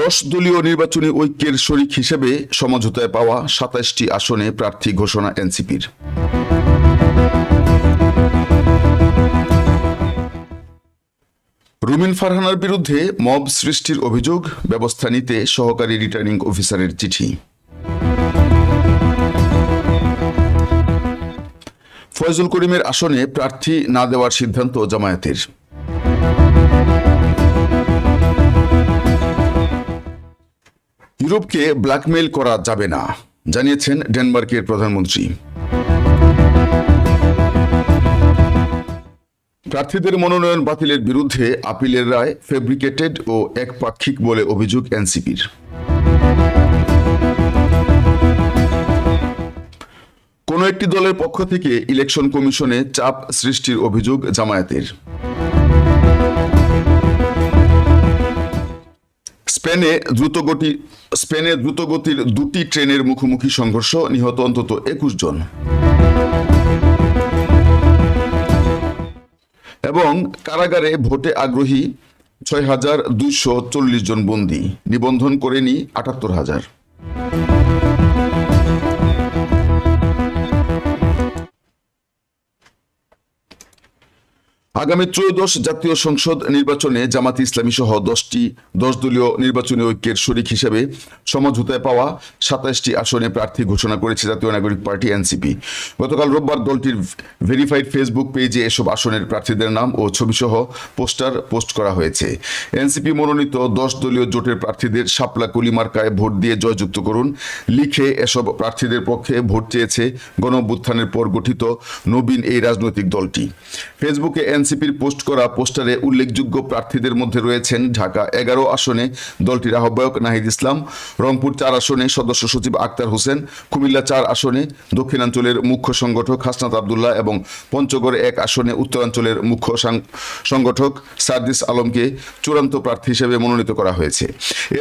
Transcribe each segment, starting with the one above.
দশ দলীয় নির্বাচনী ঐক্যের শরিক হিসেবে সমঝোতায় পাওয়া সাতাশটি আসনে প্রার্থী ঘোষণা এনসিপির। রুমিন ফারহানার বিরুদ্ধে মব সৃষ্টির অভিযোগ, ব্যবস্থা নিতে সহকারী রিটার্নিং অফিসারের চিঠি। ফয়জুল করিমের আসনে প্রার্থী না দেওয়ার সিদ্ধান্ত জামায়াতের। ইউরোপকে ব্ল্যাকমেইল করা যাবে না, জানিয়েছেন ডেনমার্কের প্রধানমন্ত্রী। প্রার্থীদের মনোনয়ন বাতিলের বিরুদ্ধে আপিলের রায় ফেব্রিকেটেড ও একপাক্ষিক বলে অভিযোগ এনসিপির। কোন একটি দলের পক্ষ থেকে ইলেকশন কমিশনে চাপ সৃষ্টির অভিযোগ জামায়াতের। স্পেনে দ্রুতগতি স্পেনে দ্রুতগতির দুটি ট্রেনের মুখোমুখি সংঘর্ষ নিহত অন্তত একুশ জন। এবং কারাগারে ভোটে আগ্রহী ছয় হাজার দুইশো চল্লিশ জন বন্দী। নিবন্ধন করেনি আটাত্তর হাজার। আগামী ত্রয়োদশ জাতীয় সংসদ নির্বাচনে জামাত ইসলামী সহ দশটি, দশ দলীয় নির্বাচনী ঐক্যের শরিক হিসেবে সমঝোতায় পাওয়া সাতাশটি আসনে প্রার্থী ঘোষণা করেছে জাতীয় নাগরিক পার্টি এনসিপি। গতকাল রোববার দলটির ভেরিফাইড ফেসবুক পেজে এসব আসনের প্রার্থীদের নাম ও ছবিসহ পোস্টার পোস্ট করা হয়েছে। এনসিপি মনোনীত দশ দলীয় জোটের প্রার্থীদের শাপলা কুলিমার্কায় ভোট দিয়ে জয়যুক্ত করুন। লিখে এসব প্রার্থীদের পক্ষে ভোট চেয়েছে গণ পর গঠিত নবীন এই রাজনৈতিক দলটি। ফেসবুকে এনসিপির পোস্ট করা পোস্টারে উল্লেখযোগ্য প্রার্থীদের মধ্যে রয়েছেন ঢাকা এগারো আসনে দলটির আহ্বায়ক নাহিদ ইসলাম, রংপুর চার আসনে সদস্য সচিব আক্তার হোসেন, কুমিল্লা চার আসনে দক্ষিণাঞ্চলের মুখ্য সংগঠক হাসনাত আবদুল্লাহ এবং পঞ্চগড় এক আসনে উত্তরাঞ্চলের মুখ্য সংগঠক সার্দিস আলমকে চূড়ান্ত প্রার্থী হিসেবে মনোনীত করা হয়েছে।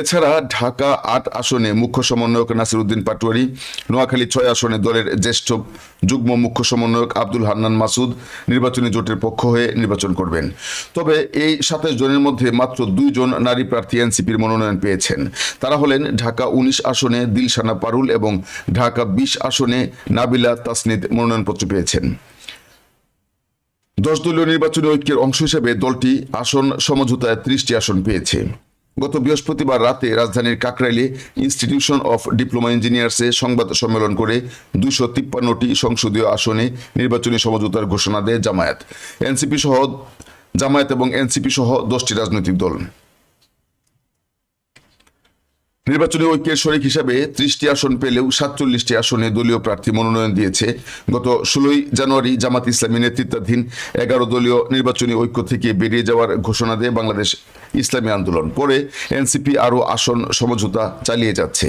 এছাড়া ঢাকা আট আসনে মুখ্য সমন্বয়ক নাসির উদ্দিন পাটোয়ারি, নোয়াখালী ছয় আসনে দলের জ্যেষ্ঠ যুগ্ম মুখ্য সমন্বয়ক আব্দুল হান্নান মাসুদ, নির্বাচনী জোটের পক্ষ হয়ে নির্বাচন করবেন। তবে এই সাতাশ জনের মধ্যে মাত্র দুইজন নারী প্রার্থী এনসিপির মনোনয়ন পেয়েছেন। তারা হলেন ঢাকা উনিশ আসনে দিলশানা পারুল এবং ঢাকা বিশ আসনে নাবিলা তাসনিদ মনোনয়নপত্র পেয়েছেন। দশ দলীয় নির্বাচনী ঐক্যের অংশ হিসেবে দলটি আসন সমঝোতায় ত্রিশটি আসন পেয়েছে। গত বৃহস্পতিবার রাতে রাজধানীর কাকরাইলে ইনস্টিটিউশন অফ ডিপ্লোমা ইঞ্জিনিয়ার্সে সংবাদ সম্মেলন করে দুশো তিপ্পান্নটি সংসদীয় আসনে নির্বাচনী সমঝোতার ঘোষণা দেয় জামায়াত। এনসিপি সহ জামায়াত এবং এনসিপি সহ দশটি রাজনৈতিক দল। নির্বাচনী ঐক্যের শরিক হিসাবে ত্রিশটি আসন পেলেও সাতচল্লিশটি আসনে দলীয় প্রার্থী মনোনয়ন দিয়েছে। গত ষোলোই জানুয়ারি জামাত ইসলামী নেতৃত্বাধীন এগারো দলীয় নির্বাচনী ঐক্য থেকে বেরিয়ে যাওয়ার ঘোষণা দেয় বাংলাদেশ ইসলামী আন্দোলন করে এনসিপি আরও আসন সমঝোতা চালিয়ে যাচ্ছে।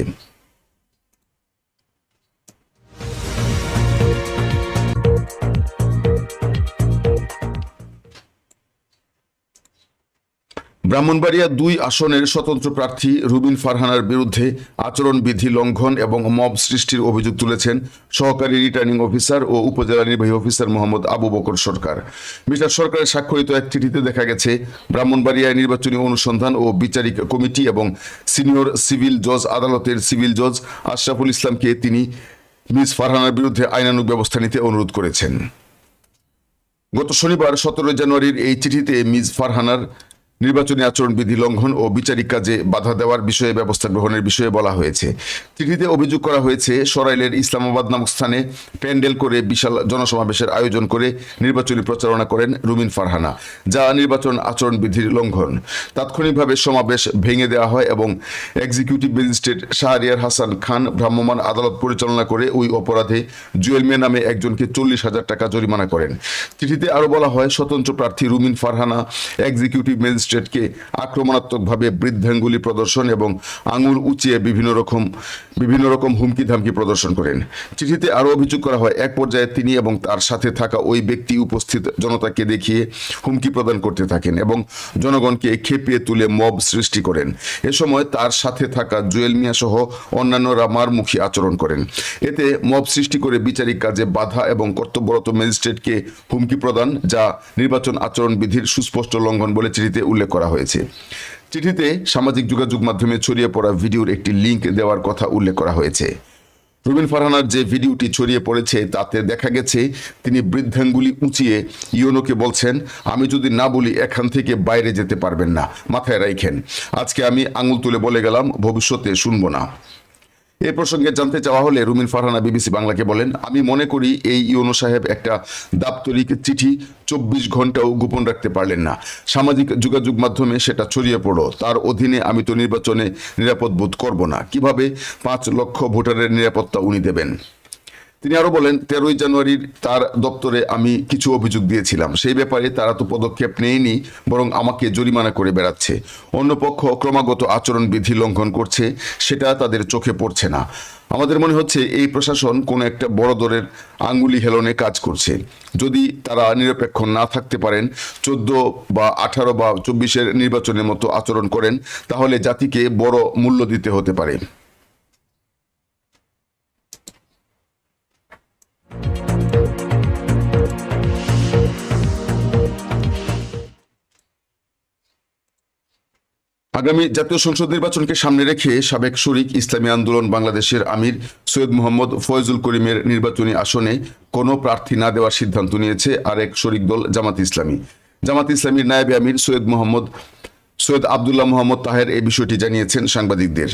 ব্রাহ্মণবাড়িয়া দুই আসনের স্বতন্ত্র প্রার্থী রুবিন ফারহানার বিরুদ্ধে আচরণবিধি লঙ্ঘন এবং মব সৃষ্টির অভিযোগ তুলেছেন সহকারী রিটার্নিং অফিসার ও উপজেলা নির্বাহী অফিসার মোহাম্মদ আবু বকর সরকার। মিস্টার সরকারের স্বাক্ষরিত এক চিঠিতে দেখা গেছে ব্রাহ্মণবাড়িয়া নির্বাচনী অনুসন্ধান ও বিচারিক কমিটি এবং সিনিয়র সিভিল জজ, আদালতের সিভিল জজ আশরাফুল ইসলামকে তিনি মিস ফারহানার বিরুদ্ধে আইনানুগ ব্যবস্থা নিতে অনুরোধ করেছেন। গত শনিবার সতেরোই জানুয়ারির এই চিঠিতে মিস ফারহানার নির্বাচনী আচরণবিধি লঙ্ঘন ও বিচারিক কাজে বাধা দেওয়ার বিষয়ে ব্যবস্থা গ্রহণের বিষয়ে বলা হয়েছে। চিঠিতে অভিযোগ করা হয়েছে, সরাইলের ইসলামাবাদ নামক স্থানে প্যান্ডেল করে বিশাল জনসমাবেশের আয়োজন করে নির্বাচনী প্রচারণা করেন রুমিন ফারহানা, যা নির্বাচন আচরণবিধির লঙ্ঘন। তাৎক্ষণিকভাবে সমাবেশ ভেঙে দেওয়া হয় এবং এক্সিকিউটিভ ম্যাজিস্ট্রেট শাহরিয়ার হাসান খান ভ্রাম্যমাণ আদালত পরিচালনা করে ওই অপরাধে জুয়েল মে নামে একজনকে চল্লিশ হাজার টাকা জরিমানা করেন। চিঠিতে আরও বলা হয়, স্বতন্ত্র প্রার্থী রুমিন ফারহানা, এক্সিকিউটিভ ম্যাজিস্ট্রেট ম্যাজিস্ট্রেটকে আক্রমণাত্মকভাবে বৃদ্ধাঙ্গুলি প্রদর্শন এবং আঙুল উঁচিয়ে বিভিন্ন রকম বিভিন্ন রকম হুমকি ধামকি প্রদর্শন করেন। চিঠিতে আরও অভিযোগ করা হয়, এক পর্যায়ে তিনি এবং তার সাথে থাকা ওই ব্যক্তি উপস্থিত জনতাকে দেখিয়ে হুমকি প্রদান করতে থাকেন এবং জনগণকে খেপিয়ে তুলে মব সৃষ্টি করেন। এ সময় তার সাথে থাকা জুয়েল মিয়া সহ অন্যান্যরা মারমুখী আচরণ করেন। এতে মব সৃষ্টি করে বিচারিক কাজে বাধা এবং কর্তব্যরত ম্যাজিস্ট্রেটকে হুমকি প্রদান, যা নির্বাচন আচরণ বিধির সুস্পষ্ট লঙ্ঘন বলে চিঠিতে উল্লেখ করা হয়েছে। চিঠিতে সামাজিক যোগাযোগ মাধ্যমে ছড়িয়ে পড়া ভিডিওর একটি লিংক দেওয়ার কথা উল্লেখ করা হয়েছে। রুবিন ফারহানার যে ভিডিওটি ছড়িয়ে পড়েছে, তাতে দেখা গেছে তিনি বৃদ্ধাঙ্গুলি উঁচিয়ে ইয়োনোকে বলছেন, আমি যদি না বলি, এখান থেকে বাইরে যেতে পারবেন না। মাথায় রাইখেন। আজকে আমি আঙুল তুলে বলে গেলাম, ভবিষ্যতে শুনব না। এ প্রসঙ্গে জানতে চাওয়া হলে রুমিন ফারহানা বিবিসি বাংলাকে বলেন, আমি মনে করি এই ইউনো সাহেব একটা দাপ্তরিক চিঠি চব্বিশ ঘন্টাও গোপন রাখতে পারলেন না। সামাজিক যোগাযোগ মাধ্যমে সেটা ছড়িয়ে পড়ো তার অধীনে আমি তো নির্বাচনে নিরাপদ বোধ করব না। কীভাবে পাঁচ লক্ষ ভোটারের নিরাপত্তা উনি দেবেন? তিনি আরও বলেন, তেরোই জানুয়ারির তার দপ্তরে আমি কিছু অভিযোগ দিয়েছিলাম। সেই ব্যাপারে তারা তো পদক্ষেপ নেয়নি, বরং আমাকে জরিমানা করে বেড়াচ্ছে। অন্য পক্ষ ক্রমাগত আচরণবিধি লঙ্ঘন করছে, সেটা তাদের চোখে পড়ছে না। আমাদের মনে হচ্ছে এই প্রশাসন কোনো একটা বড় দরের আঙ্গুলি হেলনে কাজ করছে। যদি তারা নিরপেক্ষ না থাকতে পারেন, চোদ্দ বা আঠারো বা চব্বিশের নির্বাচনের মতো আচরণ করেন, তাহলে জাতিকে বড় মূল্য দিতে হতে পারে। আগামী জাতীয় সংসদ নির্বাচনকে সামনে রেখে সাবেক শরিক ইসলামী আন্দোলন বাংলাদেশের আমির সৈয়দ মোহাম্মদ ফয়জুল করিমের নির্বাচনী আসনে কোনো প্রার্থী না দেওয়ার সিদ্ধান্ত নিয়েছে আরেক শরিক দল জামাত ইসলামী। জামাত ইসলামীর নায়েবে আমির সৈয়দ মোহাম্মদ সৈয়দ আবদুল্লাহ মোহাম্মদ তাহের এই বিষয়টি জানিয়েছেন সাংবাদিকদের।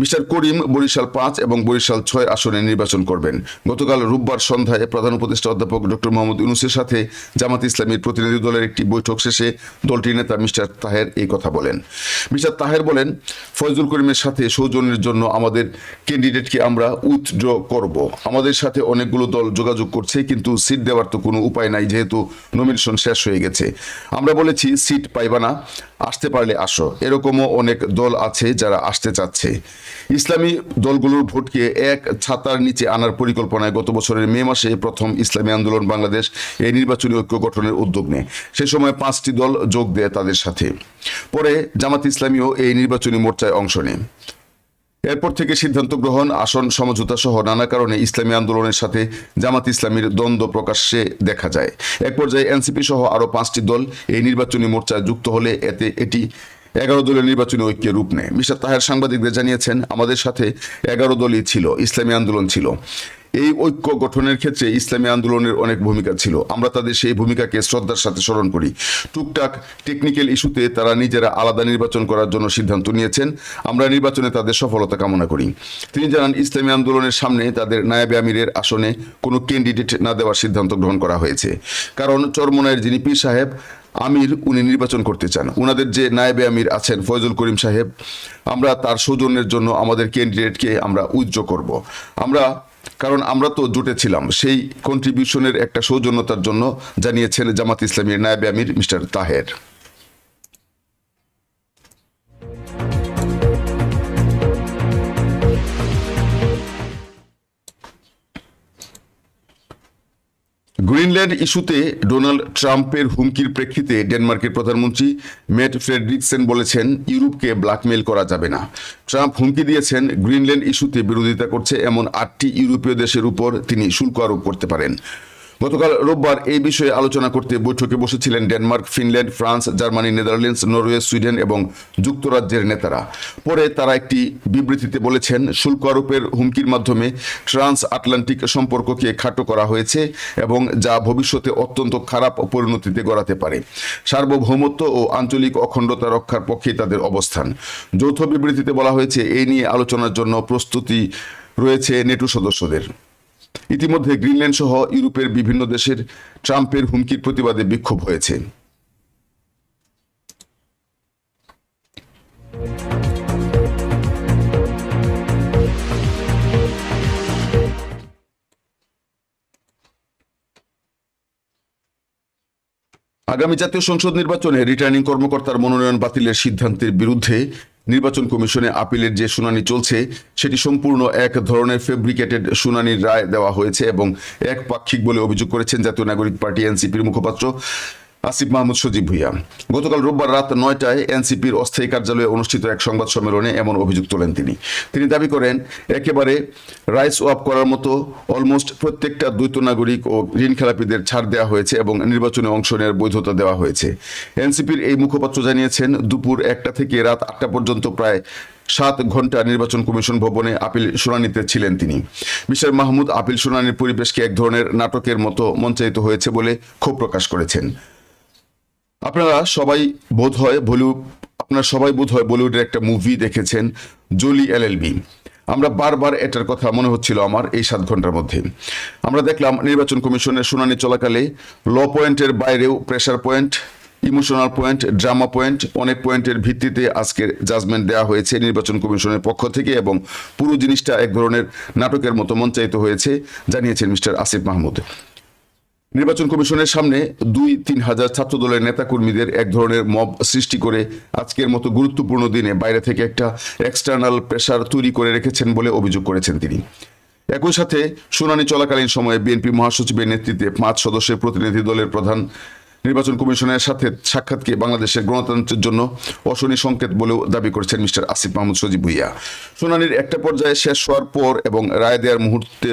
মিস্টার করিম বরিশাল পাঁচ এবং বরিশাল ছয় আসনে নির্বাচন করবেন। গতকাল রোববার সন্ধ্যায় প্রধান উপদেষ্টা অধ্যাপক ডক্টর মোহাম্মদ ইউনুসের সাথে জামাত ইসলামীর প্রতিনিধি দলের একটি বৈঠক শেষে দলটির নেতা মিস্টার তাহের এই কথা বলেন। মিস্টার তাহের বলেন, ফয়জুল করিমের সাথে সৌজন্যের জন্য আমাদের ক্যান্ডিডেটকে আমরা উইথড্র করব। আমাদের সাথে অনেকগুলো দল যোগাযোগ করছে, কিন্তু সিট দেওয়ার তো কোনো উপায় নাই, যেহেতু নমিনেশন শেষ হয়ে গেছে। আমরা বলেছি সিট পাইবা না, আসতে পারলে আসো। এরকমও অনেক দল আছে যারা আসতে চাচ্ছে। ইসলামী দলগুলোর ভোটকে এক ছাতার নিচে আনার পরিকল্পনায় গত বছরের মে মাসে প্রথম ইসলামী আন্দোলন বাংলাদেশ এই নির্বাচনী ঐক্য গঠনের উদ্যোগ নেয়। সে সময় পাঁচটি দল যোগ দেয় তাদের সাথে। পরে জামাত ইসলামীও এই নির্বাচনী মোর্চায় অংশ নেয়। এরপর থেকে সিদ্ধান্ত গ্রহণ, আসন, সমঝোতা সহ নানা কারণে ইসলামী আন্দোলনের সাথে জামাত ইসলামীর দ্বন্দ্ব প্রকাশ্যে দেখা যায়। এক পর্যায়ে এনসিপি সহ আরও পাঁচটি দল এই নির্বাচনী মোর্চায় যুক্ত হলে এতে এটি এগারো দলের নির্বাচনী ঐক্যের রূপ নেয়। মিস্টার তাহের সাংবাদিকদের জানিয়েছেন, আমাদের সাথে এগারো দলই ছিল, ইসলামী আন্দোলন ছিল। এই ঐক্য গঠনের ক্ষেত্রে ইসলামী আন্দোলনের অনেক ভূমিকা ছিল। আমরা তাদের সেই ভূমিকাকে শ্রদ্ধার সাথে স্মরণ করি। টুকটাক টেকনিক্যাল ইস্যুতে তারা নিজেরা আলাদা নির্বাচন করার জন্য সিদ্ধান্ত নিয়েছেন। আমরা নির্বাচনে তাদের সফলতা কামনা করি। তিনি জানান, ইসলামী আন্দোলনের সামনে তাদের নায়াবে আমিরের আসনে কোনো ক্যান্ডিডেট না দেওয়ার সিদ্ধান্ত গ্রহণ করা হয়েছে। কারণ চরমনায়ের যিনি পীর সাহেব, আমির উনি নির্বাচন করতে চান। ওনাদের যে নায়েবে আমির আছেন, ফয়জুল করিম সাহেব, আমরা তার সৌজন্যের জন্য আমাদের ক্যান্ডিডেটকে আমরা উজ্জ্ব করব। আমরা কারণ আমরা তো জোটে ছিলাম। সেই কন্ট্রিবিউশনের একটা সৌজন্যতার জন্য জানিয়েছেন জামাত ইসলামীর নায়েবে আমির মিস্টার তাহের। গ্রিনল্যান্ড ইস্যুতে ডোনাল্ড ট্রাম্পের হুমকির প্রেক্ষিতে ডেনমার্কের প্রধানমন্ত্রী মেট ফ্রেডরিকসেন বলেছেন, ইউরোপকে ব্ল্যাকমেল করা যাবে না। ট্রাম্প হুমকি দিয়েছেন, গ্রিনল্যান্ড ইস্যুতে বিরোধিতা করছে এমন আটটি ইউরোপীয় দেশের উপর তিনি শুল্ক আরোপ করতে পারেন। গতকাল রোববার এই বিষয়ে আলোচনা করতে বৈঠকে বসেছিলেন Denmark, Finland, France, Germany, Netherlands, Norway, Sweden এবং যুক্তরাজ্যের নেতারা। পরে তারা একটি বিবৃতিতে বলেছেন, শুল্ক আরোপের হুমকির মাধ্যমে ট্রান্স আটলান্টিক সম্পর্ককে খাটো করা হয়েছে এবং যা ভবিষ্যতে অত্যন্ত খারাপ পরিণতিতে গড়াতে পারে। সার্বভৌমত্ব ও আঞ্চলিক অখণ্ডতা রক্ষার পক্ষে তাদের অবস্থান। যৌথ বিবৃতিতে বলা হয়েছে, এই নিয়ে আলোচনার জন্য প্রস্তুতি রয়েছে নেটো সদস্যদের। ইতিমধ্যে গ্রিনল্যান্ড সহ ইউরোপের বিভিন্ন দেশের ট্রাম্পের হুমকির প্রতিবাদে বিক্ষোভ হয়েছে। আগামী জাতীয় সংসদ নির্বাচনে রিটার্নিং কর্মকর্তার মনোনয়ন বাতিলের সিদ্ধান্তের বিরুদ্ধে নির্বাচন কমিশনে আপিলের যে শুনানি চলছে, সেটি সম্পূর্ণ এক ধরনের ফেব্রিকেটেড শুনানির রায় দেওয়া হয়েছে এবং এক পাক্ষিক বলে অভিযোগ করেছেন জাতীয় নাগরিক পার্টি এনসিপির মুখপাত্র। আসিফ মাহমুদ সজীব ভুইয়া। গতকাল রোববার রাত নয়টায় এনসিপির অস্থায়ী কার্যালয়ে অনুষ্ঠিত এক সংবাদ সম্মেলনে এমন অভিযোগ তোলেন তিনি। তিনি দাবি করেন, একেবারে রাইস ওয়াপ করার মতো অলমোস্ট প্রত্যেকটা দ্বৈত নাগরিক ও ঋণ খেলাপিদের ছাড় দেওয়া হয়েছে এবং নির্বাচনে অংশ নেওয়ার বৈধতা দেওয়া হয়েছে। এনসিপির এই মুখপাত্র জানিয়েছেন, দুপুর একটা থেকে রাত আটটা পর্যন্ত প্রায় সাত ঘণ্টা নির্বাচন কমিশন ভবনে আপিল শুনানিতে ছিলেন তিনি। মিস্টার মাহমুদ, আপিল শুনানির পরিবেশকে এক ধরনের নাটকের মতো মঞ্চায়িত হয়েছে বলে ক্ষোভ প্রকাশ করেছেন। আপনারা সবাই বোধ হয় বলিউড আপনারা সবাই বোধ হয় বলিউডের একটা মুভি দেখেছেন, জলি এলএলবি আমরা বারবার এটার কথা মনে হচ্ছিল আমার এই সাত ঘণ্টার মধ্যে। আমরা দেখলাম নির্বাচন কমিশনের শুনানি চলাকালে ল পয়েন্টের বাইরেও pressure point emotional point drama point অনেক পয়েন্টের ভিত্তিতে আজকের জাজমেন্ট দেওয়া হয়েছে নির্বাচন কমিশনের পক্ষ থেকে এবং পুরো জিনিসটা এক ধরনের নাটকের মতো মঞ্চায়িত হয়েছে, জানিয়েছেন মিস্টার আসিফ মাহমুদ। নির্বাচন কমিশনের সামনে দুই তিন হাজার ছাত্রদলের নেতাকর্মীদের এক ধরনের মব সৃষ্টি করে আজকের মতো গুরুত্বপূর্ণ দিনে বাইরে থেকে একটা এক্সটার্নাল প্রেশার তৈরি করে রেখেছেন বলে অভিযোগ করেছেন তিনি। একই সাথে শুনানি চলাকালীন সময়ে বিএনপি মহাসচিবের নেতৃত্বে পাঁচ সদস্যের প্রতিনিধি দলের প্রধান নির্বাচন কমিশনের সাথে সাক্ষাৎকে বাংলাদেশের গণতন্ত্রের জন্য অশনি সংকেত বলেও দাবি করেছেন মিস্টার আসিফ মাহমুদ সজিব ভুইয়া। শুনানির একটা পর্যায়ে শেষ হওয়ার পর এবং রায় দেওয়ার মুহূর্তে,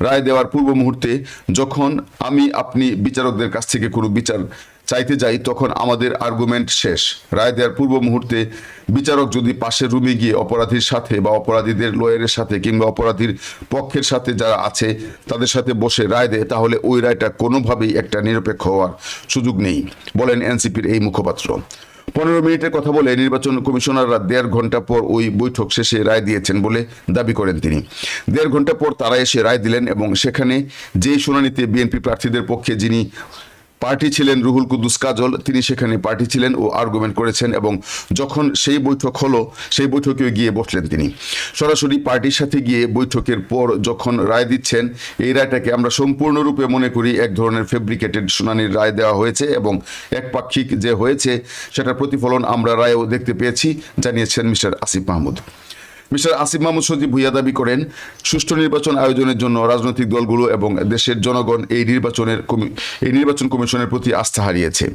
রায় দেওয়ার পূর্ব মুহূর্তে যখন আমি, আপনি বিচারকদের কাছ থেকে কোনো বিচার চাইতে যাই তখন আমাদের আর্গুমেন্ট শেষ। রায় দেওয়ার পূর্ব মুহূর্তে বিচারক যদি পাশের রুমে গিয়ে অপরাধীর সাথে বা অপরাধীদের লয়ারের সাথে কিংবা অপরাধীর পক্ষের সাথে যারা আছে, তাদের সাথে বসে রায় দেয়, তাহলে ওই রায়টা কোনোভাবেই একটা নিরপেক্ষ হওয়ার সুযোগ নেই, বলেন এনসিপির এই মুখপাত্র। পনেরো মিনিটের কথা বলে নির্বাচন কমিশনাররা দেড় ঘণ্টা পর ওই বৈঠক শেষে রায় দিয়েছেন বলে দাবি করেন তিনি। দেড় ঘণ্টা পর তারা এসে রায় দিলেন এবং সেখানে যে শুনানিতে বিএনপি প্রার্থীদের পক্ষে যিনি পার্টি ছিলেন রুহুল কুদ্দুস কাজল, তিনি সেখানে পার্টি ছিলেন ও আর্গুমেন্ট করেছেন এবং যখন সেই বৈঠক হলো, সেই বৈঠকে গিয়ে বসলেন তিনি। সরাসরি পার্টির সাথে গিয়ে বৈঠকের পর যখন রায় দিচ্ছেন, এই রায়টাকে আমরা সম্পূর্ণরূপে মনে করি এক ধরনের ফেব্রিকেটেড শুনানির রায় দেওয়া হয়েছে এবং একপাক্ষিক যে হয়েছে, সেটার প্রতিফলন আমরা রায়েও দেখতে পেয়েছি, জানিয়েছেন মিস্টার আসিফ মাহমুদ। মিস্টার আসিফ মাহমুদ সজীব ভুইয়া দাবি করেন, সুষ্ঠু নির্বাচন আয়োজনের জন্য রাজনৈতিক দলগুলো এবং দেশের জনগণ এই নির্বাচনের এই নির্বাচন কমিশনের প্রতি আস্থা হারিয়েছে।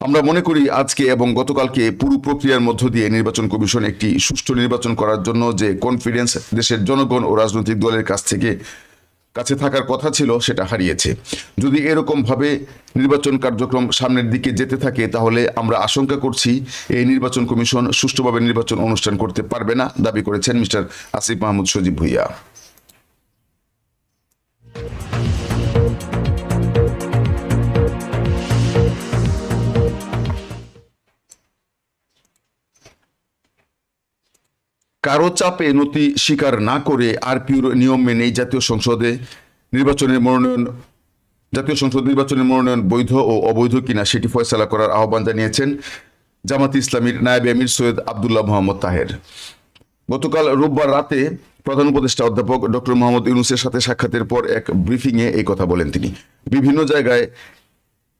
আমরা মনে করি আজকে এবং গতকালকে পুরো প্রক্রিয়ার মধ্য দিয়ে নির্বাচন কমিশন একটি সুষ্ঠু নির্বাচন করার জন্য যে কনফিডেন্স দেশের জনগণ ও রাজনৈতিক দলের কাছ থেকে কাছে থাকার কথা ছিল, সেটা হারিয়েছে। যদি এরকমভাবে নির্বাচন কার্যক্রম সামনের দিকে যেতে থাকে, তাহলে আমরা আশঙ্কা করছি এই নির্বাচন কমিশন সুষ্ঠুভাবে নির্বাচন অনুষ্ঠান করতে পারবে না, দাবি করেছেন মিস্টার আসিফ মাহমুদ সজীব ভুইয়া। কারও চাপে নথি স্বীকার না করে আরপিউর নিয়ম মেনে জাতীয় সংসদে নির্বাচনের মনোনয়ন জাতীয় সংসদ নির্বাচনের মনোনয়ন বৈধ ও অবৈধ কিনা সেটি ফয়সালা করার আহ্বান জানিয়েছেন জামাত ইসলামীর নায়েব আমির সৈয়দ আবদুল্লাহ মোহাম্মদ তাহের। গতকাল রোববার রাতে প্রধান উপদেষ্টা অধ্যাপক ডক্টর মোহাম্মদ ইউনুসের সাথে সাক্ষাতের পর এক ব্রিফিংয়ে এই কথা বলেন তিনি। বিভিন্ন জায়গায়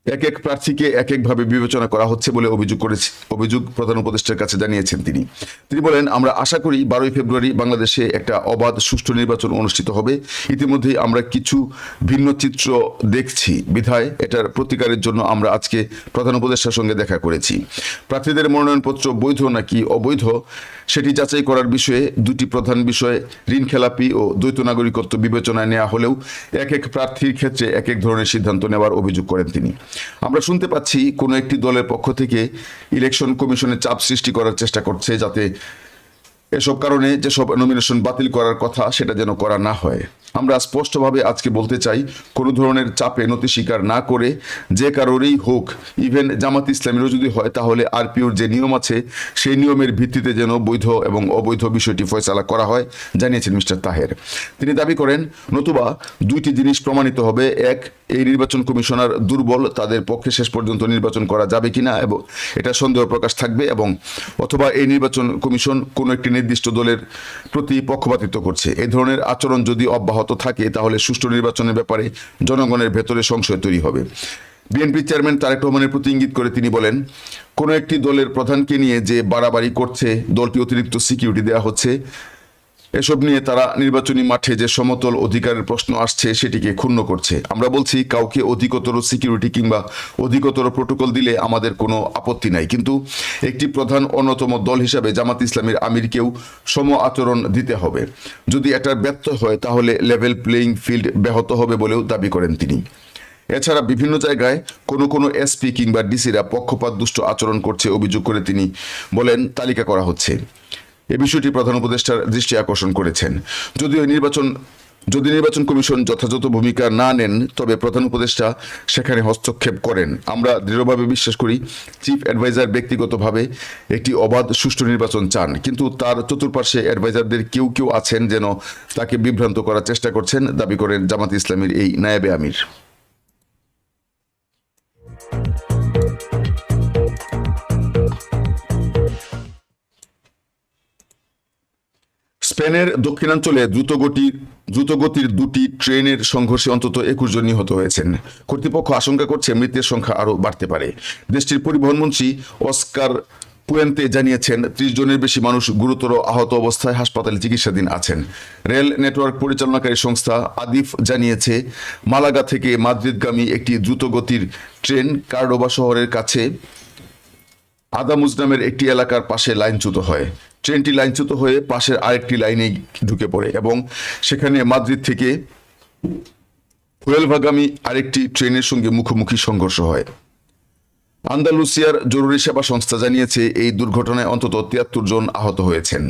এক এক প্রার্থীকে এক একভাবে বিবেচনা করা হচ্ছে বলে অভিযোগ করেছে অভিযোগ প্রধান উপদেষ্টার কাছে জানিয়েছেন তিনি। তিনি বলেন, আমরা আশা করি বারোই ফেব্রুয়ারি বাংলাদেশে একটা অবাধ সুষ্ঠু নির্বাচন অনুষ্ঠিত হবে। ইতিমধ্যেই আমরা কিছু ভিন্ন চিত্র দেখছি। বিধায় এটার প্রতিকারের জন্য আমরা আজকে প্রধান উপদেষ্টার সঙ্গে দেখা করেছি। প্রার্থীদের মনোনয়নপত্র বৈধ নাকি অবৈধ, সেটি যাচাই করার বিষয়ে দুটি প্রধান বিষয় ঋণ খেলাপি ও দ্বৈত নাগরিকত্ব বিবেচনায় নেওয়া হলেও এক এক প্রার্থীর ক্ষেত্রে এক এক ধরনের সিদ্ধান্ত নেওয়ার অভিযোগ করেন তিনি। আমরা শুনতে পাচ্ছি কোনো একটি দলের পক্ষ থেকে ইলেকশন কমিশনের চাপ সৃষ্টি করার চেষ্টা করছে যাতে এসব কারণে যেসব নমিনেশন বাতিল করার কথা সেটা যেন করা না হয়। আমরা স্পষ্টভাবে আজকে বলতে চাই, কোনো ধরনের চাপে নথি স্বীকার না করে যে কারোরই হোক ইভেন জামাত ইসলামেরও যদি হয়, তাহলে আরপিওর যে নিয়ম আছে, সেই নিয়মের ভিত্তিতে যেন বৈধ এবং অবৈধ বিষয়টি ফয়সালা করা হয়, জানিয়েছেন মিস্টার তাহের। তিনি দাবি করেন, নতুবা দুইটি জিনিস প্রমাণিত হবে। এক, এই নির্বাচন কমিশনার দুর্বল, তাদের পক্ষে শেষ পর্যন্ত নির্বাচন করা যাবে কিনা, এবং এটা সন্দেহ প্রকাশ থাকবে, এবং অথবা এই নির্বাচন কমিশন কোনো একটি নির্দিষ্ট দলের প্রতি পক্ষপাতিত্ব করছে। এ ধরনের আচরণ যদি অব্যাহত থাকে, তাহলে সুষ্ঠু নির্বাচনের ব্যাপারে জনগণের ভেতরে সংশয় তৈরি হবে। বিএনপি চেয়ারম্যান তারেক রহমানের প্রতি ইঙ্গিত করে তিনি বলেন, কোনো একটি দলের প্রধানকে নিয়ে যে বাড়াবাড়ি করছে, দলটি অতিরিক্ত সিকিউরিটি দেওয়া হচ্ছে। এসব নিয়ে তারা নির্বাচনী মাঠে যে সমতল অধিকারের প্রশ্ন আসছে সেটিকে ক্ষুণ্ণ করছে। আমরা বলছি, কাউকে অধিকতর সিকিউরিটি কিংবা অধিকতর প্রোটোকল দিলে আমাদের কোনো আপত্তি নাই। কিন্তু একটি প্রধান অন্যতম দল হিসাবে জামাত ইসলামের আমিরকেও সম আচরণ দিতে হবে। যদি এটার ব্যর্থ হয়, তাহলে লেভেল প্লেয়িং ফিল্ড ব্যাহত হবে বলেও দাবি করেন তিনি। এছাড়া বিভিন্ন জায়গায় কোনো কোনো এসপি কিংবা ডিসিরা পক্ষপাত দুষ্ট আচরণ করছে অভিযোগ করে তিনি বলেন, তালিকা করা হচ্ছে। এ বিষয়টি প্রধান উপদেষ্টার দৃষ্টি আকর্ষণ করেছেন। যদিও নির্বাচন যদি নির্বাচন কমিশন যথাযথ ভূমিকা না নেন, তবে প্রধান উপদেষ্টা সেখানে হস্তক্ষেপ করেন। আমরা দৃঢ়ভাবে বিশ্বাস করি, চিফ অ্যাডভাইজার ব্যক্তিগতভাবে একটি অবাধ, সুষ্ঠু নির্বাচন চান। কিন্তু তার চতুর্পার্শ্বে অ্যাডভাইজারদের কেউ কেউ আছেন যেন তাকে বিভ্রান্ত করার চেষ্টা করছেন, দাবি করেন জামাত ইসলামের এই নায়েবে আমির। স্পেনের দক্ষিণাঞ্চলে দ্রুতগতির দ্রুতগতির দুটি ট্রেনের সংঘর্ষে অন্তত একুশ জন নিহত হয়েছেন। কর্তৃপক্ষ আশঙ্কা করছে মৃতের সংখ্যা আরও বাড়তে পারে। দেশটির পরিবহন মন্ত্রী অস্কার পুয়েন্তে জানিয়েছেন, ত্রিশ জনের বেশি মানুষ গুরুতর আহত অবস্থায় হাসপাতালে চিকিৎসাধীন আছেন। রেল নেটওয়ার্ক পরিচালনাকারী সংস্থা আদিফ জানিয়েছে, মালাগা থেকে মাদ্রিদগামী একটি দ্রুতগতির ট্রেন কার্ডোবা শহরের কাছে আদামুজ নামের একটি এলাকার পাশে লাইনচ্যুত হয়। ট্রেনটি লাইনচ্যুত হয়ে পাশের আরেকটি লাইনে ঢুকে পড়ে এবং সেখানে মাদ্রিদ থেকে হুয়েলভাগামী আরেকটি ট্রেনের সঙ্গে মুখোমুখি সংঘর্ষ হয়। আন্দালুসিয়ার জরুরি সেবা সংস্থা জানিয়েছে, এই দুর্ঘটনায় অন্তত তিয়াত্তর জন আহত হয়েছেন।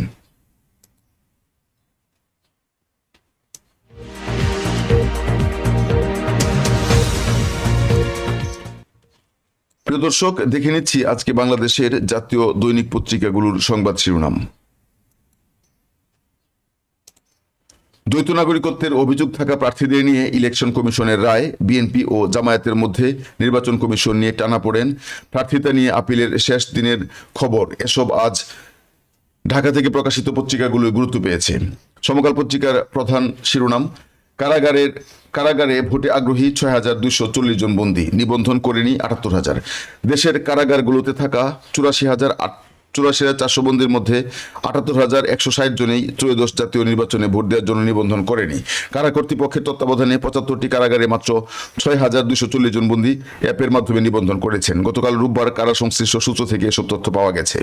প্রিয় দর্শক, দেখে নিচ্ছি আজকে বাংলাদেশের জাতীয় দৈনিক পত্রিকাগুলোর সংবাদ শিরোনাম। দ্বৈত নাগরিকত্বের অভিযোগ থাকা প্রার্থীদের নিয়ে ইলেকশন কমিশনের রায়, বিএনপি ও জামায়াতের মধ্যে নির্বাচন কমিশন নিয়ে টানা পড়েন। প্রার্থিতা নিয়ে আপিলের শেষ দিনের খবর, এসব আজ ঢাকা থেকে প্রকাশিত পত্রিকাগুলো গুরুত্ব পেয়েছে। সমকাল পত্রিকার প্রধান শিরোনাম, কারাগারের কারাগারে ভোটে আগ্রহী ছয় হাজার দুইশো চল্লিশ জন বন্দী। নিবন্ধন করেনি আটাত্তর হাজার। দেশের কারাগারগুলোতে থাকা চুরাশি হাজার আট চুরাশি হাজার চারশো বন্দির মধ্যে আটাত্তর হাজার একশো ষাট জনেই ত্রয়োদশ জাতীয় নির্বাচনে ভোট দেওয়ার জন্য নিবন্ধন করেনি। কারা কর্তৃপক্ষের তত্ত্বাবধানে পঁচাত্তরটি কারাগারে মাত্র ছয় হাজার দুশো চল্লিশ জন বন্দী অ্যাপের মাধ্যমে নিবন্ধন করেছেন। গতকাল রোববার কারা সংশ্লিষ্ট সূত্র থেকে এসব তথ্য পাওয়া গেছে।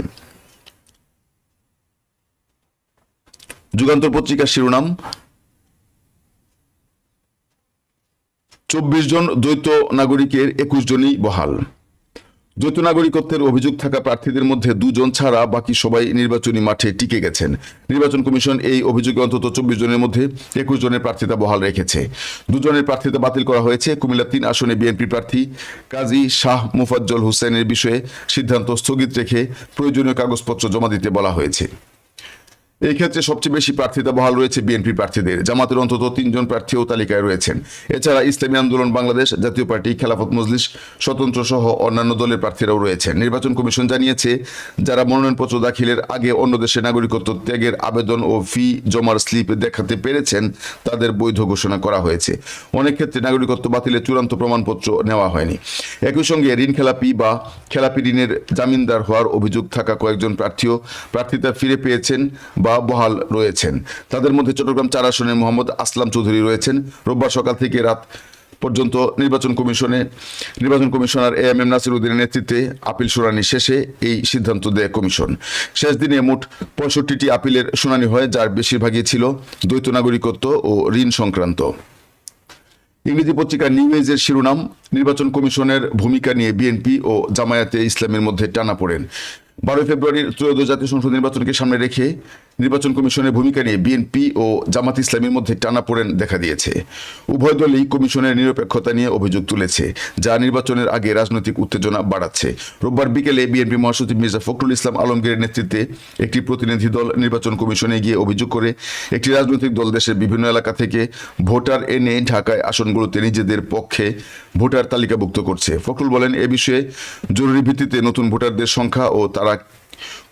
যুগান্তর পত্রিকার শিরোনাম চব্বিশ জন দ্বৈত নাগরিকের একুশ জনই বহাল। দ্বৈত নাগরিকত্বের অভিযোগ থাকা প্রার্থীদের মধ্যে দুজন ছাড়া বাকি সবাই নির্বাচনী মাঠে টিকে গেছেন। নির্বাচন কমিশন এই অভিযোগে অন্তত চব্বিশ জনের মধ্যে একুশ জনের প্রার্থিতা বহাল রেখেছে। দুজনের প্রার্থিতা বাতিল করা হয়েছে কুমিল্লা তিন আসনে বিএনপি প্রার্থী কাজী শাহ মুফাজ্জল হোসেনের বিষয়ে সিদ্ধান্ত স্থগিত রেখে প্রয়োজনীয় কাগজপত্র জমা দিতে বলা হয়েছে। এই ক্ষেত্রে সবচেয়ে বেশি প্রার্থিতা বহাল রয়েছে বিএনপি প্রার্থীদের। জামাতের অন্তত তিনজন প্রার্থীও তালিকায় রয়েছেন। এছাড়া ইসলামী আন্দোলন বাংলাদেশ, জাতীয় পার্টি, খেলাফত মজলিস, স্বতন্ত্র সহ অন্যান্য দলের প্রার্থীরাও রয়েছেন। নির্বাচন কমিশন জানিয়েছে, যারা মনোনয়নপত্র দাখিলের আগে অন্য দেশের নাগরিকত্ব ত্যাগের আবেদন ও ফি জমার স্লিপ দেখাতে পেরেছেন, তাদের বৈধ ঘোষণা করা হয়েছে। অনেক ক্ষেত্রে নাগরিকত্ব বাতিলের চূড়ান্ত প্রমাণপত্র নেওয়া হয়নি। একই সঙ্গে ঋণ খেলাপি বা খেলাপি ঋণের জামিনদার হওয়ার অভিযোগ থাকা কয়েকজন প্রার্থীও প্রার্থিতা ফিরে পেয়েছেন বা বহাল রয়েছেন। তাদের মধ্যে চট্টগ্রাম চার আসনে মোহাম্মদ আসলাম চৌধুরী রয়েছেন। রোববার সকাল থেকে রাত পর্যন্ত নির্বাচন কমিশনে, নির্বাচন commissioner A M M Nasir উদ্দিনের নেতৃত্বে আপিল শুনানি শেষে এই সিদ্ধান্ত দেয় কমিশন। শেষ দিনে মোট পঁয়ষট্টিটি আপিলের শুনানি হয়, যার বেশিরভাগই ছিল দ্বৈত নাগরিকত্ব ও ঋণ সংক্রান্ত। ইংরেজি পত্রিকা নিউ এজের শিরোনাম, নির্বাচন কমিশনের ভূমিকা নিয়ে বিএনপি ও জামায়াতে ইসলামের মধ্যে টানা পড়েন। বারোই ফেব্রুয়ারির ত্রয়োদশ জাতীয় সংসদ নির্বাচনকে সামনে রেখে নির্বাচন কমিশনের ভূমিকা নিয়ে বিএনপি ও জামাত ইসলামের মধ্যে টানা পড়েন দেখা দিয়েছে। উভয় দলই কমিশনের নিরপেক্ষতা নিয়ে অভিযোগ তুলেছে, যা নির্বাচনের আগে রাজনৈতিক উত্তেজনা বাড়াচ্ছে। রোববার বিকেলে বিএনপি মহাসচিব মির্জা ফখরুল ইসলাম আলমগীরের নেতৃত্বে একটি প্রতিনিধি দল নির্বাচন কমিশনে গিয়ে অভিযোগ করে, একটি রাজনৈতিক দল দেশের বিভিন্ন এলাকা থেকে ভোটার এনে ঢাকায় আসনগুলোতে নিজেদের পক্ষে ভোটার তালিকাভুক্ত করছে। ফখরুল বলেন, এ বিষয়ে জরুরি ভিত্তিতে নতুন ভোটারদের সংখ্যা ও তারা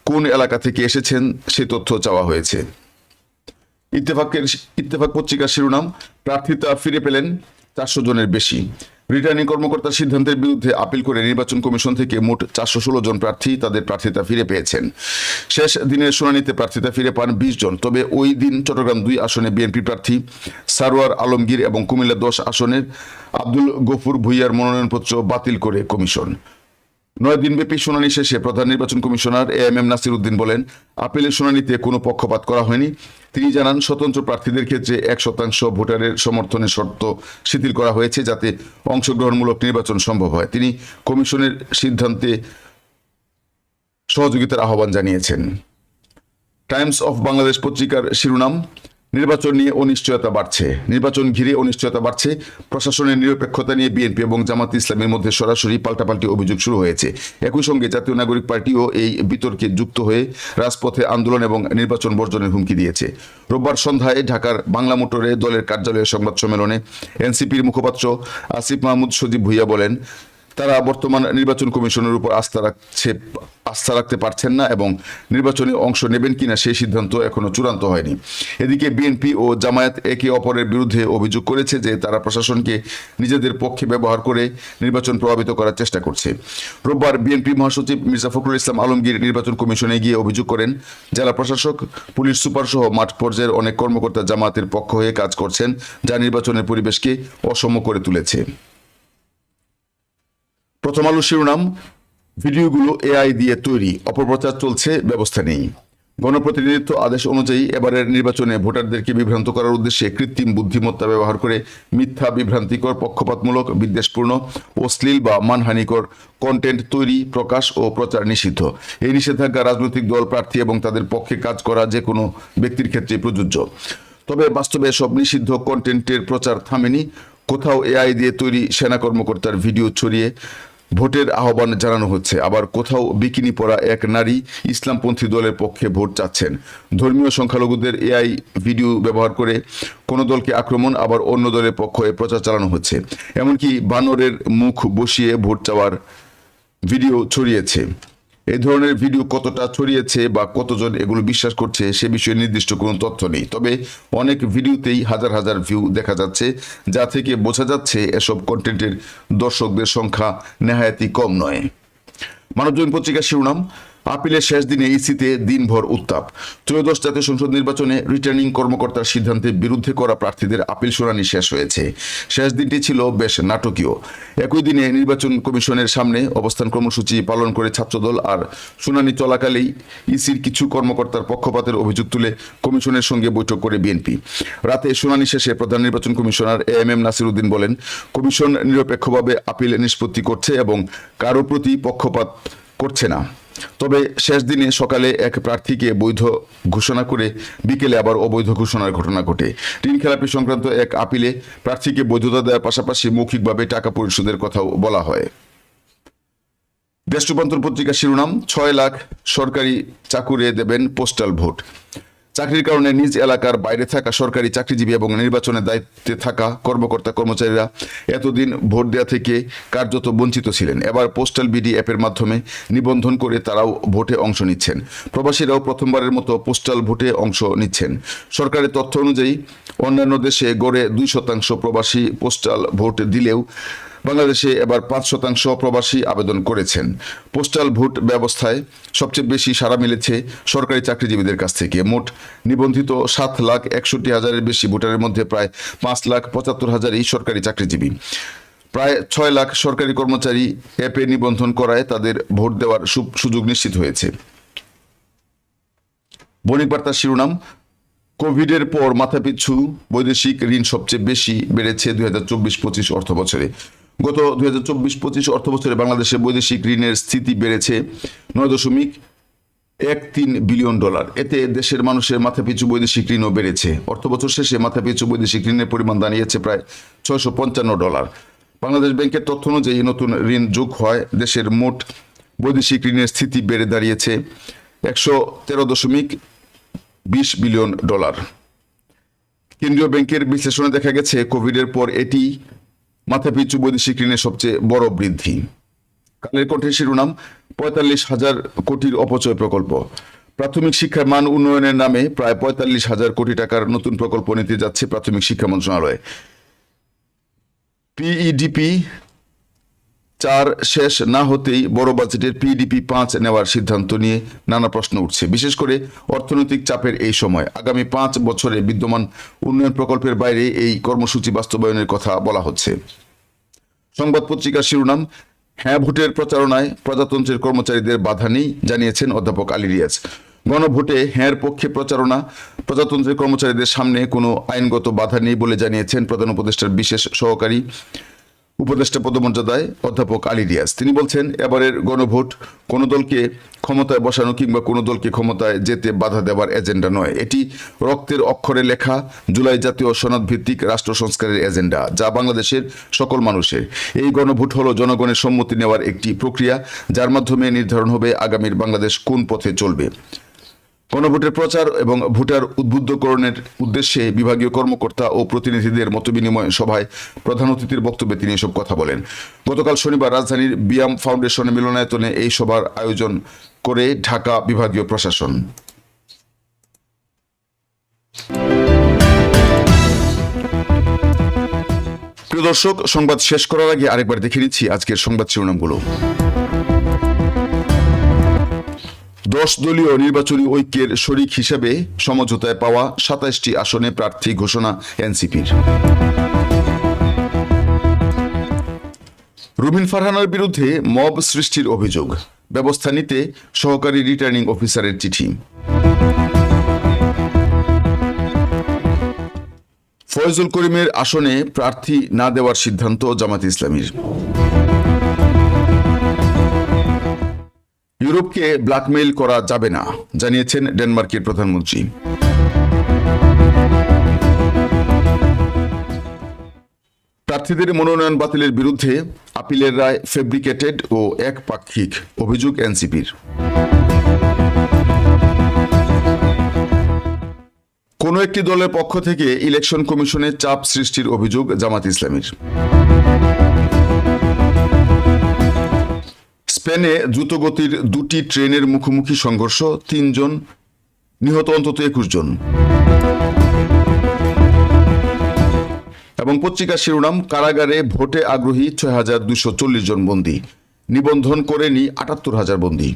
কোন এলাকা থেকে এসেছেন সে তথ্য চাওয়া হয়েছে। ইত্তেফাকের ইত্তেফাক পত্রিকার শিরোনাম, প্রার্থিতা ফিরে পেলেন চারশো জনের বেশি। রিটার্নিং কর্মকর্তার সিদ্ধান্তের বিরুদ্ধে আপিল করে নির্বাচন কমিশন থেকে মোট চারশো ষোলো জন প্রার্থী তাদের প্রার্থিতা ফিরে পেয়েছেন। শেষ দিনের শুনানিতে প্রার্থিতা ফিরে পান বিশ জন। তবে ওই দিন চট্টগ্রাম দুই আসনে বিএনপি প্রার্থী সারোয়ার আলমগীর এবং কুমিল্লা দশ আসনের আব্দুল গফুর ভুইয়ার মনোনয়নপত্র বাতিল করে কমিশন। নয় দিনব্যাপী শুনানি শেষে প্রধান নির্বাচন commissioner A M M Nasir Uddin বলেন, আপিলের শুনানিতে কোনো পক্ষপাত করা হয়নি। তিনি জানান, স্বতন্ত্র প্রার্থীদের ক্ষেত্রে এক শতাংশ ভোটারের সমর্থনের শর্ত শিথিল করা হয়েছে যাতে অংশগ্রহণমূলক নির্বাচন সম্ভব হয়। তিনি কমিশনের সিদ্ধান্তে সহযোগিতার আহ্বান জানিয়েছেন। টাইমস অফ বাংলাদেশ পত্রিকার শিরোনাম নির্বাচন নিয়ে অনিশ্চয়তা বাড়ছে। নির্বাচন ঘিরে অনিশ্চয়তা বাড়ছে। প্রশাসনের নিরপেক্ষতা নিয়ে বিএনপি এবং জামাত ইসলামের মধ্যে সরাসরি পাল্টাপাল্টি অভিযোগ শুরু হয়েছে। একই সঙ্গে জাতীয় নাগরিক পার্টিও এই বিতর্কে যুক্ত হয়ে রাজপথে আন্দোলন এবং নির্বাচন বর্জনের হুমকি দিয়েছে। রোববার সন্ধ্যায় ঢাকার বাংলা মোটরে দলের কার্যালয়ের সংবাদ সম্মেলনে এনসিপির মুখপাত্র আসিফ মাহমুদ সজীব ভুইয়া বলেন তারা বর্তমান নির্বাচন কমিশনের উপর আস্থা রাখছে, আস্থা রাখতে পারছেন না এবং নির্বাচনে অংশ নেবেন কিনা সেই সিদ্ধান্ত এখনও চূড়ান্ত হয়নি। এদিকে বিএনপি ও জামায়াত একে অপরের বিরুদ্ধে অভিযোগ করেছে যে তারা প্রশাসনকে নিজেদের পক্ষে ব্যবহার করে নির্বাচন প্রভাবিত করার চেষ্টা করছে। রোববার বিএনপি মহাসচিব মির্জা ফখরুল ইসলাম আলমগীর নির্বাচন কমিশনে গিয়ে অভিযোগ করেন, জেলা প্রশাসক, পুলিশ সুপার সহ মাঠ পর্যায়ের অনেক কর্মকর্তা জামায়াতের পক্ষ হয়ে কাজ করছেন, যা নির্বাচনের পরিবেশকে অসম করে তুলেছে। প্রথম আলো শিরোনাম, ভিডিওগুলো এআই দিয়ে তৈরি অপপ্রচার চলছে, ব্যবস্থা নেই। গণপ্রতিনিধিত্ব আদেশ অনুযায়ী এবারের নির্বাচনে ভোটারদেরকে বিভ্রান্ত করার উদ্দেশ্যে কৃত্রিম বুদ্ধিমত্তা ব্যবহার করে মিথ্যা, বিভ্রান্তিকর, পক্ষপাতমূলক, বিদ্বেষপূর্ণ অশ্লীল বা মানহানিকর কন্টেন্ট তৈরি, প্রকাশ ও প্রচার নিষিদ্ধ। এই নিষেধাজ্ঞা রাজনৈতিক দল, প্রার্থী এবং তাদের পক্ষে কাজ করা যে কোনো ব্যক্তির ক্ষেত্রে প্রযোজ্য। তবে বাস্তবে সব নিষিদ্ধ কন্টেন্টের প্রচার থামেনি। কোথাও এআই দিয়ে তৈরি সেনা কর্মকর্তার ভিডিও ছড়িয়ে ভোটের আহ্বান জানানো হচ্ছে। আবার কোথাও বিকিনি পরা এক নারী ইসলামপন্থী দলের পক্ষে ভোট চাচ্ছেন। ধর্মীয় সংখ্যালঘুদের এআই ভিডিও ব্যবহার করে কোনো দলকে আক্রমণ, আবার অন্য দলের পক্ষে প্রচার চালানো হচ্ছে। এমনকি বানরের মুখ বসিয়ে ভোট চাওয়ার ভিডিও ছড়িয়েছে। এই ধরনের ভিডিও কতটা ছড়িয়েছে বা কতজন এগুলো বিশ্বাস করছে সে বিষয়ে নির্দিষ্ট কোনো তথ্য নেই। তবে অনেক ভিডিওতেই হাজার হাজার ভিউ দেখা যাচ্ছে, যা থেকে বোঝা যাচ্ছে এসব কন্টেন্টের দর্শকদের সংখ্যা নেহায়াতি কম নয়। মানবজীবন পত্রিকার শিরোনাম আপিলের শেষ দিনে ইসিতে দিনভর উত্তাপ। ত্রয়োদশ জাতীয় সংসদ নির্বাচনে রিটার্নিং কর্মকর্তার সিদ্ধান্তের বিরুদ্ধে করা প্রার্থীদের আপিল শুনানি শেষ হয়েছে। শেষ দিনটি ছিল বেশ নাটকীয়। একই দিনে নির্বাচন কমিশনের সামনে অবস্থান কর্মসূচি পালন করে ছাত্রদল আর শুনানি চলাকালেই ইসির কিছু কর্মকর্তার পক্ষপাতের অভিযোগ তুলে কমিশনের সঙ্গে বৈঠক করে বিএনপি। রাতে শুনানি শেষে প্রধান নির্বাচন commissioner A M M Nasir Uddin বলেন, কমিশন নিরপেক্ষভাবে আপিল নিষ্পত্তি করছে এবং কারও প্রতি পক্ষপাত করছে না। তবে শেষ দিনে সকালে এক প্রার্থীকে বৈধ ঘোষণা করে বিকেলে আবার অবৈধ ঘোষণার ঘটনা ঘটে। ঋণ খেলাপি সংক্রান্ত এক আপিলে প্রার্থীকে বৈধতা দেওয়ার পাশাপাশি মৌখিকভাবে টাকা পরিশোধের কথাও বলা হয়। দেশ রূপান্তর পত্রিকার শিরোনাম, ছয় লাখ সরকারি চাকুরে দেবেন পোস্টাল ভোট। চাকরির কারণে নিজ এলাকার বাইরে থাকা সরকারি চাকরিজীবী এবং নির্বাচনের দায়িত্বে থাকা কর্মকর্তা কর্মচারীরা এতদিন ভোট দেওয়া থেকে কার্যত বঞ্চিত ছিলেন। এবার পোস্টাল বিডি অ্যাপের মাধ্যমে নিবন্ধন করে তারাও ভোটে অংশ নিচ্ছেন। প্রবাসীরাও প্রথমবারের মতো পোস্টাল ভোটে অংশ নিচ্ছেন। সরকারের তথ্য অনুযায়ী, অন্যান্য দেশে গড়ে দুই শতাংশ প্রবাসী পোস্টাল ভোট দিলেও বাংলাদেশে এবার পাঁচ শতাংশ প্রবাসী আবেদন করেছেন। পোস্টাল ভোট ব্যবস্থায় সবচেয়ে বেশি সাড়া মিলেছে সরকারি চাকরিজীবীদের কাছ থেকে। মোট নিবন্ধিত সাত লাখ একষট্টি হাজারের বেশি ভোটারের মধ্যে প্রায় পাঁচ লাখ পঁচাত্তর হাজারই সরকারি চাকরিজীবী। প্রায় ছয় লাখ সরকারি কর্মচারী অ্যাপে নিবন্ধন করায় তাদের ভোট দেওয়ার সুযোগ নিশ্চিত হয়েছে। বণিক বার্তার শিরোনাম, কোভিডের পর মাথাপিছু বৈদেশিক ঋণ সবচেয়ে বেশি বেড়েছে দুই হাজার চব্বিশ পঁচিশ অর্থ বছরে গত দুই হাজার চব্বিশ পঁচিশ অর্থ বছরে বাংলাদেশে বৈদেশিক ঋণের স্থিতি বেড়েছে নয় দশমিক এক তিন বিলিয়ন ডলার। এতে দেশের মানুষের মাথাপিছু বৈদেশিক ঋণও বেড়েছে। অর্থ বছর শেষে মাথাপিছু বৈদেশিক ঋণের পরিমাণ দাঁড়িয়েছে প্রায় ছয়শো পঞ্চান্ন ডলার। বাংলাদেশ ব্যাংকের তথ্য অনুযায়ী নতুন ঋণ যোগ হয় দেশের মোট বৈদেশিক ঋণের স্থিতি বেড়ে দাঁড়িয়েছে একশো তেরো দশমিক বিশ বিলিয়ন ডলার। কেন্দ্রীয় ব্যাংকের বিশ্লেষণে দেখা গেছে, কোভিডের পর এটি মাথাপিছু বৈদেশিক ঋণের সবচেয়ে বড় বৃদ্ধি। কালের কণ্ঠের শিরোনাম, পঁয়তাল্লিশ হাজার কোটির অপচয় প্রকল্প। প্রাথমিক শিক্ষার মান উন্নয়নের নামে প্রায় পঁয়তাল্লিশ হাজার কোটি টাকার নতুন প্রকল্প নিতে যাচ্ছে প্রাথমিক শিক্ষা মন্ত্রণালয়। পিইডিপি চার শেষ না হতেই বড় বাজেটের পিডিপি পাঁচ নেওয়ার সিদ্ধান্ত নিয়ে নানা প্রশ্ন উঠছে। বিশেষ করে অর্থনৈতিক চাপের এই সময়। আগামী পাঁচ বছরে বিদ্যমান উন্নয়ন প্রকল্পের বাইরে এই কর্মসূচি বাস্তবায়নের কথা বলা হচ্ছে। সংবাদ পত্রিকার শিরোনাম হ্যাঁ ভোটের প্রচারণায় প্রজাতন্ত্রের কর্মচারীদের বাধা নেই জানিয়েছেন অধ্যাপক আলী রিয়াজ। গণভোটে হ্যাঁর পক্ষে প্রচারণা, প্রজাতন্ত্রের কর্মচারীদের সামনে কোনো আইনগত বাধা নেই বলে জানিয়েছেন প্রধান উপদেষ্টার বিশেষ সহকারী। উপদেষ্টা পদমর্যাদায় অধ্যাপক আলী রিয়াজ। তিনি বলছেন, এবারের গণভোট কোনো দলকে ক্ষমতায় বসানো কিংবা কোনো দলকে ক্ষমতায় যেতে বাধা দেওয়ার এজেন্ডা নয়। এটি রক্তের অক্ষরে লেখা জুলাই জাতীয় সনদ ভিত্তিক রাষ্ট্র সংস্কারের এজেন্ডা, যা বাংলাদেশের সকল মানুষের। এই গণভোট হলো জনগণের সম্মতি নেওয়ার একটি প্রক্রিয়া, যার মাধ্যমে নির্ধারণ হবে আগামীর বাংলাদেশ কোন পথে চলবে। গণভোটের প্রচার এবং ভোটার উদ্বুদ্ধকরণের উদ্দেশ্যে বিভাগীয় কর্মকর্তা ও প্রতিনিধিদের মতবিনিময় সভায় প্রধান অতিথির বক্তব্যে তিনি এসব কথা বলেন। গতকাল শনিবার রাজধানীর বিয়াম ফাউন্ডেশনের মিলনায়তনে এই সভার আয়োজন করে ঢাকা বিভাগীয় প্রশাসন। প্রিয় দর্শক, সংবাদ শেষ করার আগে আরেকবার দেখে নিচ্ছি আজকের সংবাদ শিরোনামগুলো। দশ দলীয় নির্বাচনী ঐক্যের শরিক হিসেবে সমঝোতায় পাওয়া সাতাইশটি আসনে প্রার্থী ঘোষণা এনসিপির। রুবিন ফারহানার বিরুদ্ধে মব সৃষ্টির অভিযোগ। ব্যবস্থা নিতে সহকারী রিটার্নিং অফিসারের চিঠি। ফয়জুল করিমের আসনে প্রার্থী না দেওয়ার সিদ্ধান্ত জামাত ইসলামীর। ইউরোপকে ব্ল্যাকমেইল করা যাবে না, জানিয়েছেন ডেনমার্কের প্রধানমন্ত্রী। প্রার্থীদের মনোনয়ন বাতিলের বিরুদ্ধে আপিলের রায় ফেব্রিকেটেড ও একপাক্ষিক অভিযোগ এনসিপির। কোনো একটি দলের পক্ষ থেকে ইলেকশন কমিশনে চাপ সৃষ্টির অভিযোগ জামাত ইসলামীর। স্পেনে দ্রুতগতির দুটি ট্রেনের মুখোমুখি সংঘর্ষ, তিনজন নিহত, অন্তত একুশ জন। এবং পত্রিকা শিরোনাম, কারাগারে ভোটে আগ্রহী ছয় হাজার দুশো চল্লিশ জন বন্দী। নিবন্ধন করেনি আটাত্তর হাজার বন্দী।